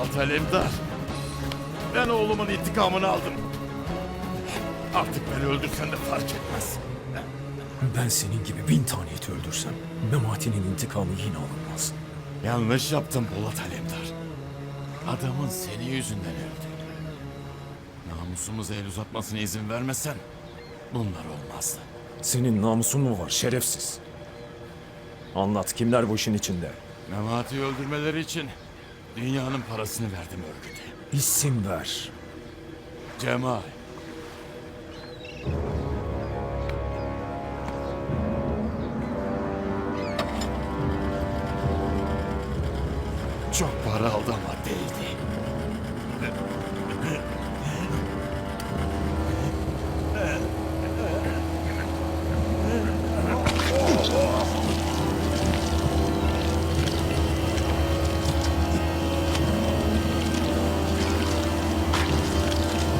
Polat Alemdar. Ben oğlumun intikamını aldım. Artık beni öldürsen de fark etmez. Ben senin gibi bin tane iti öldürsem Memati'nin intikamı yine alınmaz. Yanlış yaptın Polat Alemdar. Adamın senin yüzünden öldü. Namusumuza el uzatmasına izin vermesen bunlar olmazdı. Senin namusun mu var şerefsiz? Anlat kimler bu işin içinde? Memati öldürmeleri için dünyanın parasını verdim örgüte. İsim ver. Cemal. Çok para aldı ama değdi.